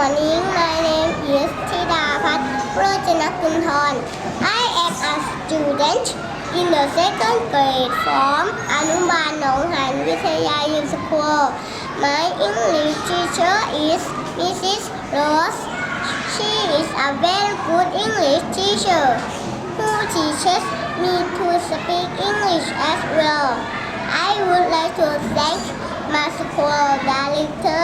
morning. My name is Thidapat Rojanakunthon. I am a student in the second grade from Anuban Nonghan Vithayayu School. My English teacher is Mrs. Rose. She is a very good English teacher who teaches me to speak English as well. I would like to thank my school director.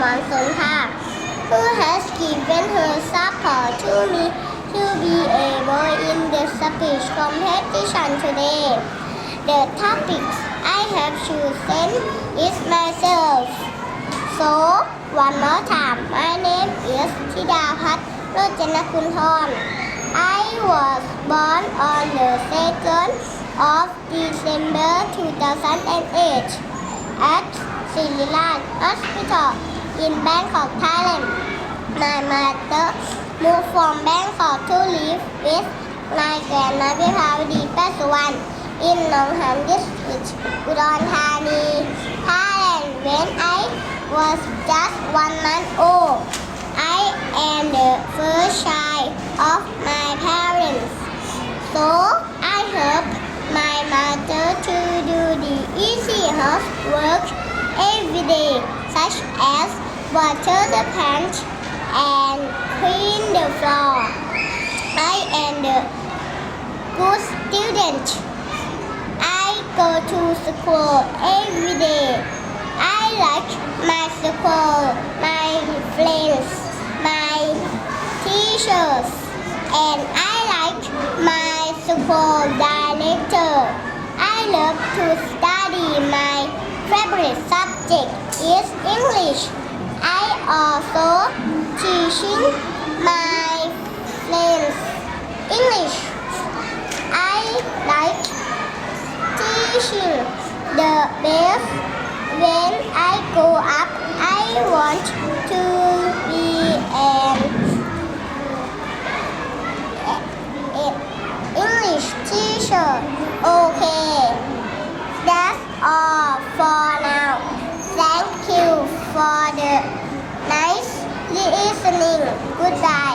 Who has given her support to me to be able in the speech competition today. The topics I have chosen is myself. So, one more time, my name is Thidapat Rojanakunthon. I was born on the 2nd of December 2008 at Sirilan Hospital in Bangkok, Thailand. My mother moved from Bangkok to live with my grandma Vipavadi Pasuwan in Nong Han district, Udon Thani, Thailand when I was just one month old. I am the first child of my parents. So I help my mother to do the easy housework every day, such as water the plant and clean the floor. I am a good student. I go to school every day. I like my school, my friends, my teachers, and I like my school director. I love to study. My favorite subject is English also teaching my friends English. I like teaching the best. When I grow up, I want to be an English teacher. Okay, that's all for now. Thank you for the listening. Goodbye.